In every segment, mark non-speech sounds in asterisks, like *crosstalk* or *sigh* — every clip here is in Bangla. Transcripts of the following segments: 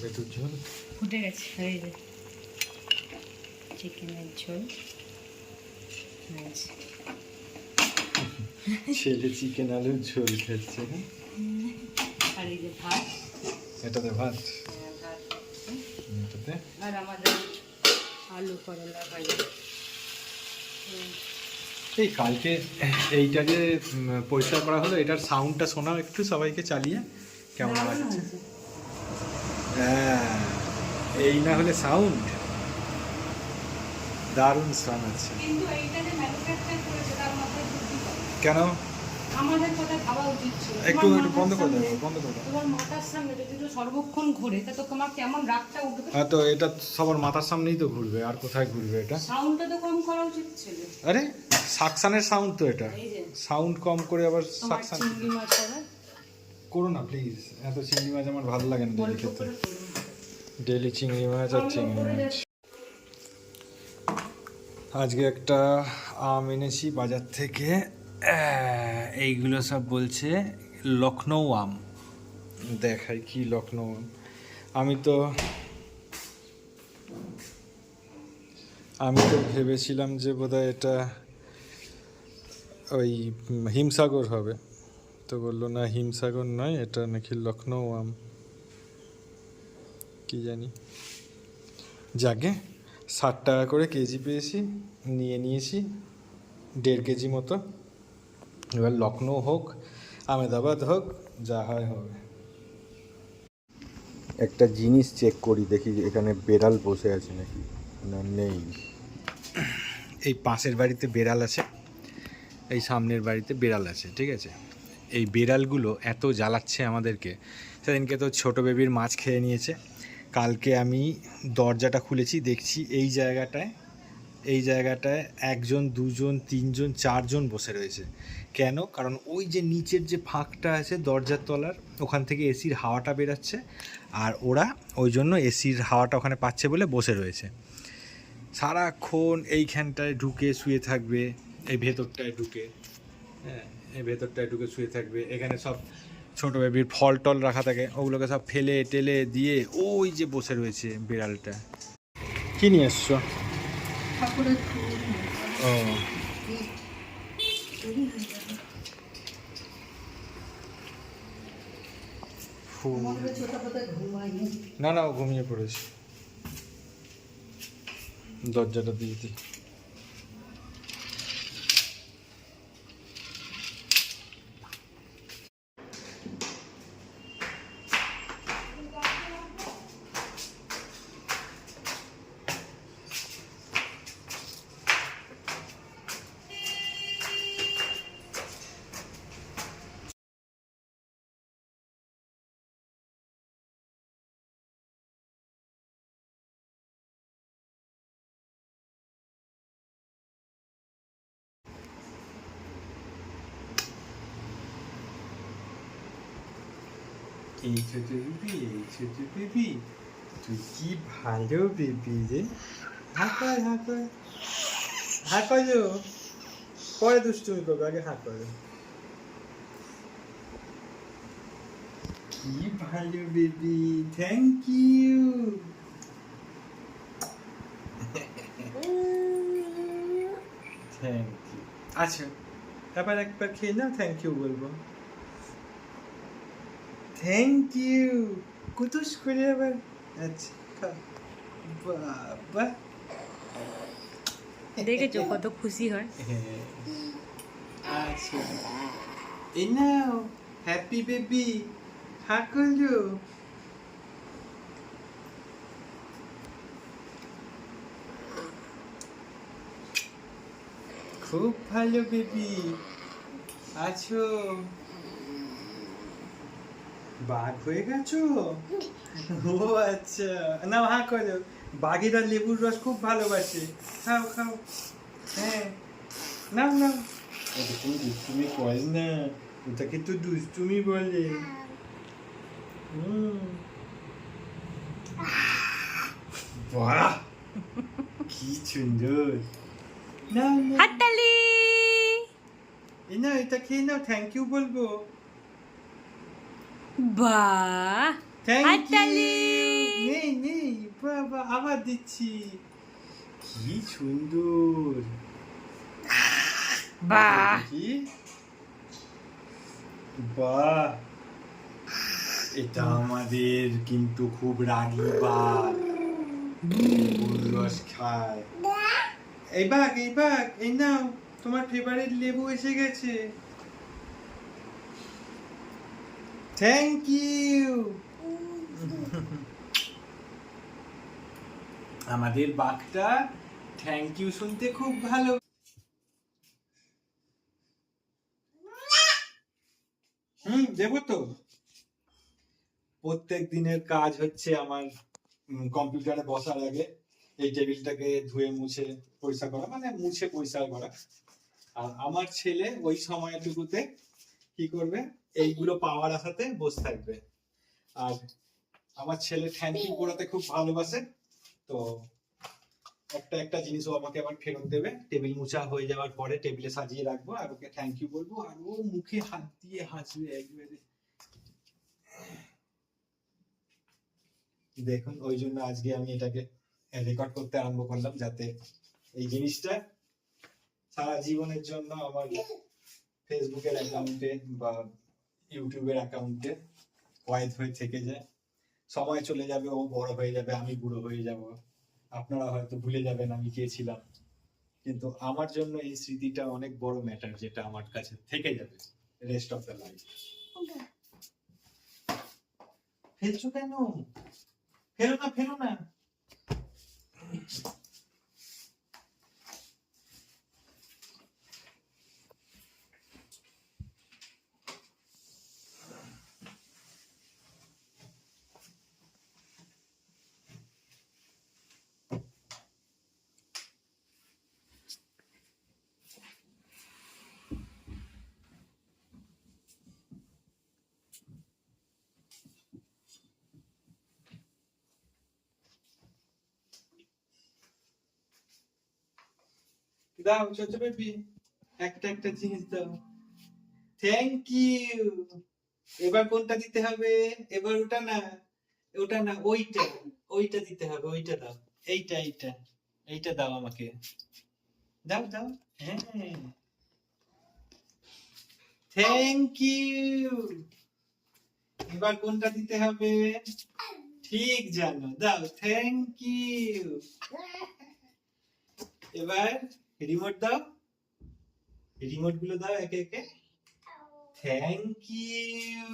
বেটুর ঝোল। ফুটে গেছে। হয়ে যায় চিকেনের ঝোল। *laughs* ছেলে চিকেন আলুর ঝোল খাচ্ছে হ্যাঁ? আর এই যে ভাত। এটাতে ভাত? হ্যাঁ, এটাতে? আর আমাদের আলু করলা ভাজা। এই কালকে এইটা যে পরিষ্কার করা হলো এটার সাউন্ডটা শোনাও একটু সবাইকে চালিয়ে। কেমন লাগছে। হ্যাঁ এই না হলে সাউন্ড দারুণ সাউন্ড আছে। কেন? একটু একটু বন্ধ করে দাও বন্ধ করে দাও। তোমার মাথার সামনে যদি তো সর্বক্ষণ ঘুরে তা তো তোমার কেমন রাগটা উঠবে? হ্যাঁ তো এটা সবার মাথার সামনেই তো ঘুরবে আর কোথায় ঘুরবে এটা? সাউন্ডটা তো কম করা উচিত ছিল। আরে সাকসানের সাউন্ড তো এটা। সাউন্ড কম করে আবার সাকসান চিংড়ি মাছ হবে। করো না প্লিজ এত চিংড়ি মাছ আমার ভালো লাগে না ডেলি খেতে। ডেলি চিংড়ি মাছ আর চিংড়ি মাছ। আজকে একটা আম এনেছি বাজার থেকে। এইগুলো সব বলছে লখনৌ আম। দেখাই কি লখনৌ আম। আমি তো আমি তো ভেবেছিলাম যে বোধহয় এটা ওই হিমসাগর হবে। তো বলল না হিমসাগর নয় এটা নাকি লখনৌ আম। কি জানি। যাকে ষাট টাকা করে কেজি পেয়েছি নিয়ে নিয়েছি দেড় কেজি মতো। এবার লখনৌ হোক আমেদাবাদ হোক যা হয় হবে। একটা জিনিস চেক করি দেখি এখানে বেড়াল বসে আছে নাকি না নেই। এই পাশের বাড়িতে বেড়াল আছে এই সামনের বাড়িতে বেড়াল আছে ঠিক আছে? এই বেড়ালগুলো এত জ্বালাচ্ছে আমাদেরকে। সেদিনকে তো ছোট বেবির মাছ খেয়ে নিয়েছে। কালকে আমি দরজাটা খুলেছি, দেখছি এই জায়গাটায় এই জায়গাটায় একজন, দুজন, তিনজন, চারজন বসে রয়েছে। কেন? কারণ ওই যে নিচের যে ফাঁকটা আছে দরজার তলার, ওখান থেকে এসির হাওয়াটা বেরাচ্ছে আর ওরা ওই জন্য এসির হাওয়াটা ওখানে পাচ্ছে বলে বসে রয়েছে। সারাক্ষণ এইখানটায় ঢুকে শুয়ে থাকবে, এই ভেতরটায় ঢুকে হ্যাঁ। ভেতরটায় ঢুকে শুয়ে থাকবে। এখানে সব ছোট বেবির ফল টল রাখা থাকে। ওগুলোকে সব ফেলে টেলে দিয়ে ওই যে বসে রয়েছে বিড়ালটা। কি নিয়ে এসছো? ও। না না ও ঘুমিয়ে পড়েছে। দরজাটা দিয়ে দিই। এই ছোট বেবি এই ছোট বেবি তুই কি ভালো বেবি রে হাঁকায় হাঁকায় হাঁকায় পরে দুষ্টুমি করবে আগে হাঁকায় কি ভালো baby thank you thank you আচ্ছা এবার একবার খেয়ে নাও থ্যাংক ইউ বলব থ্যাংক ইউ কুতুস করে আবার আচ্ছা। বাবা দেখেছ? কত খুশি হয়। হ্যাঁ। আচ্ছা। এই নাও। হ্যাপি বেবি হাকলো খুব ভালো বেবি আছো। বাঘ হয়ে গেছো? ও আচ্ছা। না হা করো বাঘেরা লেবুর রস খুব ভালোবাসে। খাও খাও। হ্যাঁ। নাও নাও। তুমি দুষ্টুমি করে না? ওটাকে তো দুষ্টুমি বলে। হুম। বাহ! কি সুন্দর। না না হাততালি! এই না এটা খেয়ে নাও। থ্যাংক ইউ বলব। বাহ থ্যাংক হাততালি। ইউ নেই নেই বাবা আবার দিচ্ছি কি সুন্দর বাহ বাহ এটা আমাদের কিন্তু খুব রাগি বাঘ রস খায় এই বাঘ এই বাঘ এই নাও তোমার ফেভারিট লেবু এসে গেছে। থ্যাংক ইউ আমাদের বাঘটা থ্যাংক ইউ শুনতে খুব ভালো। হুম, দেবো তো। প্রত্যেক দিনের কাজ হচ্ছে আমার কম্পিউটারে বসার আগে এই টেবিলটাকে ধুয়ে, মুছে, পরিষ্কার করা মানে মুছে, পরিষ্কার করা। আর আমার ছেলে ওই সময়টুকুতে কি করবে? এইগুলো পাওয়ার আশাতে বসে থাকবে। আর আমার ছেলে থ্যাংক ইউ করাতে খুব ভালোবাসে, তো একটা একটা জিনিস ও আমাকে আবার ফেরত দেবে। টেবিল মুছা হয়ে যাওয়ার পরে টেবিলে সাজিয়ে রাখব আর ওকে থ্যাংক ইউ বলব। আর ও মুখে হাত দিয়ে হাসবে একবারে। দেখুন, ওই জন্য আজকে আমি এটাকে রেকর্ড করতে আরম্ভ করলাম যাতে এই জিনিসটা সারা জীবনের জন্য আমার ফেসবুকের অ্যাকাউন্টে বা ইউটিউবের অ্যাকাউন্টে কয়েদ হয়ে থেকে যায়। সময় চলে যাবে ও বড় হয়ে যাবে আমি বুড়ো হয়ে যাব। আপনারা হয়তো ভুলে যাবেন আমি কে ছিলাম। কিন্তু আমার জন্য এই স্মৃতিটা অনেক বড় ম্যাটার যেটা আমার কাছে থেকে যাবে রেস্ট অফ দ্য লাইফ ফেলছো কেন? ফেলো না ফেলো না। দাও ছোট বেবি। একটা একটা জিনিস দাও। থ্যাংক ইউ এবার কোনটা দিতে হবে? এবার ওটা না ওটা না, ওইটা। ওইটা দিতে হবে, ওইটা দাও। এইটা এইটা। এইটা দাও আমাকে। দাও দাও। হ্যাঁ। থ্যাংক ইউ এবার কোনটা দিতে হবে? ঠিক জানো। দাও থ্যাংক ইউ এবার রিমোট দাও। রিমোটগুলো দাও একে একে। থ্যাংক ইউ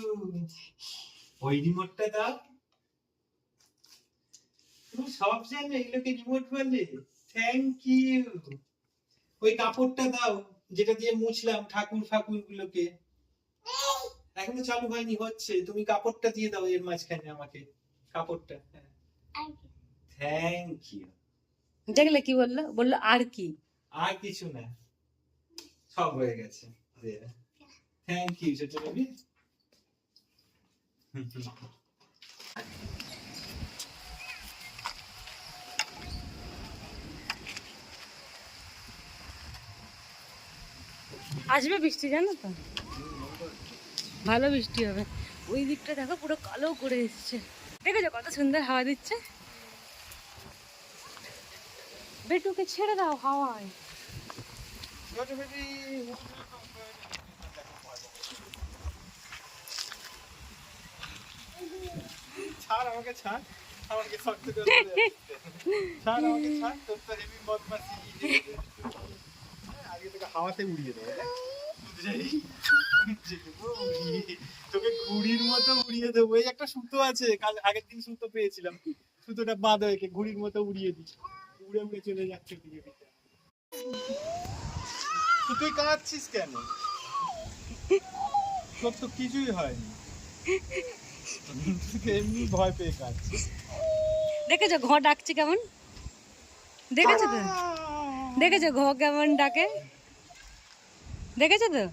ওই রিমোটটা দাও। তুমি সব জানো এগুলোকে রিমোট বলে থ্যাংক ইউ ওই কাপড়টা দাও যেটা দিয়ে মুছলাম ঠাকুর ফাকুর গুলোকে। এখনও চালু হয়নি হচ্ছে। তুমি কাপড়টা দিয়ে দাও এর মাঝখানে আমাকে। কাপড়টা থ্যাংক ইউ দেখলে কি বলল? বলল আর কি। আর কিছু না। সব হয়ে গেছে। থ্যাংক ইউ ছোট বেবি আসবে বৃষ্টি, জানো তো? ভালো বৃষ্টি হবে। ওই দিকটা দেখো, পুরো কালো করে এসছে। দেখেছ কত সুন্দর হাওয়া দিচ্ছে? বেটুকে ছেড়ে দাও হাওয়ায়। তোকে হাওয়াতে উড়িয়ে দেবো তোকে ঘুড়ির মতো উড়িয়ে দেবো। একটা সুতো আছে। কাল আগের দিন সুতো পেয়েছিলাম। সুতোটা বাঁধা একে ঘুড়ির মতো উড়িয়ে দিই। উড়ে উড়ে চলে যাচ্ছে দিকে তুই কাঁদছিস কেন? তোর তো কিছুই হয়নি। এমনি ভয় পেয়ে কাঁদছিস। দেখেছ ঘ ডাকছে কেমন? দেখেছ তো? দেখেছ ঘ কেমন ডাকে? দেখেছ তো?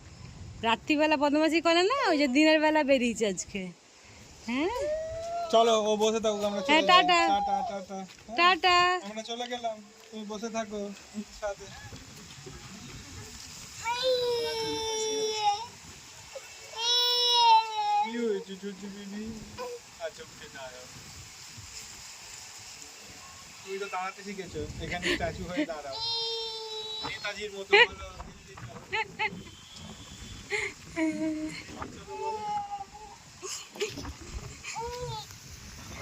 রাত্রিবেলা বদমাশি করে না? ওই যে দিনের বেলা বেরিয়েছে আজকে। হ্যাঁ? চলো ও বসে থাকুক আমরা হ্যাঁ, চলে টাটা। টাটা টাটা হ্যাঁ, টাটা। আমরা চলে গেলাম। তুমি বসে থাকো সাথে। তুমি তো দাঁড়াতে শিখেছো এখানে স্ট্যাচু হয়ে দাঁড়াও। নেতাজির মতো বলো দিল্লি চলো। চলো বলো।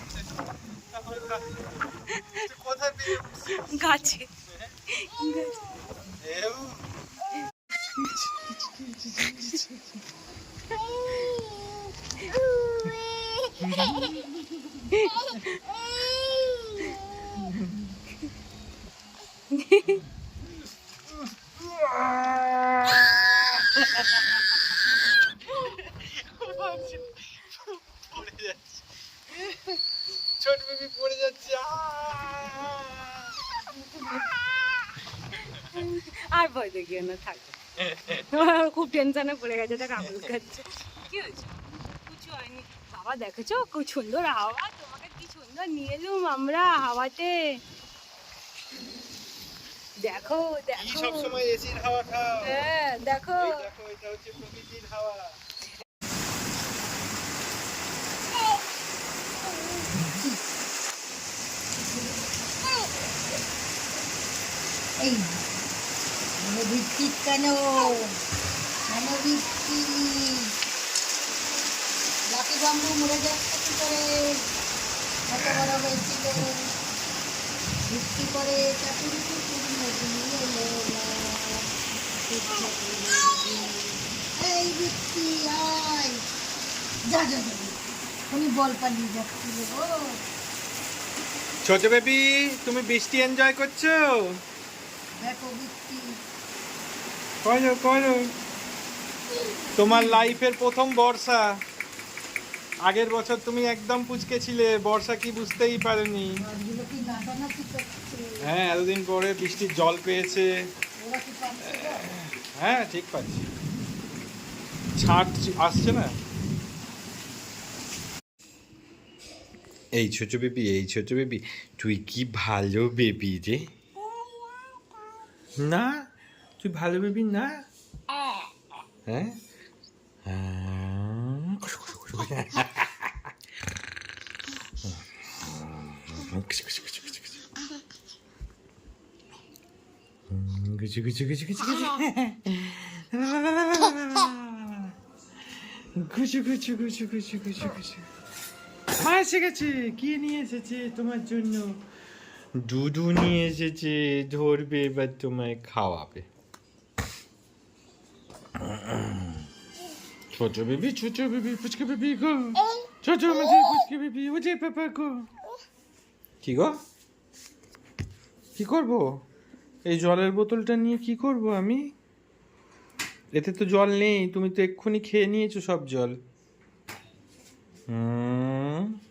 তারপরে কা- কোথায় পেয়ে উঠছো? গাছে গাছে। *laughs* *laughs* *laughs* এও। পড়ে যাচ্ছে ছোট বেবি পড়ে যাচ্ছে আহ! আর ভয় দেখিও না থাক। *laughs* খুব টেনশনে পড়ে গেছে এটা কামড় খাচ্ছে। কি হয়েছে? কিছু হয়নি। বাবা দেখেছ? খুব সুন্দর হাওয়া তোমাকে কি সুন্দর নিয়ে এলুম আমরা হাওয়াতে। দেখো দেখো। সবসময় এসির হাওয়া খাও? হ্যাঁ দেখো। দেখো এটা হচ্ছে প্রকৃতির হাওয়া। এই কেন? বৃষ্টির কেন বৃষ্টি? লাকি বাম্বু মরে যাচ্ছে কি করে? এত বড় হয়েছিল। বৃষ্টি করে চাকুরি চুকুরি নদী এলো। এই বৃষ্টি আয়। যা যা যা উনি বল পালিয়ে যাচ্ছিল গো ছোট বেবি তুমি বৃষ্টি এনজয় করছ? দেখো বৃষ্টি। করো করো। তোমার লাইফের প্রথম বর্ষা। আগের বছর তুমি একদম পুচকে ছিলে বর্ষা কি বুঝতেই পারেনি। হ্যাঁ এতদিন পরে বৃষ্টির জল পেয়েছে? হ্যাঁ ঠিক পাচ্ছি। ছাট আসছে না? এই ছোট বেবি এই ছোট বেবি তুই কি ভালো বেবি রে। না। তুই ভালো বেবি না? হ্যাঁ? এসে গেছে কি নিয়ে এসেছে তোমার জন্য? দুধু নিয়ে এসেছে, ধরবে এবার তোমায় খাওয়াবে। বেবি ছোট বেবি পুচকে বেবি গো ছোট আমাদের পুচকে বেবি ও যে পাপা গো কি গো কি করব এই জলের বোতলটা নিয়ে কি করব আমি? এতে তো জল নেই তুমি তো এক্ষুনি খেয়ে নিয়েছো সব জল। হুম?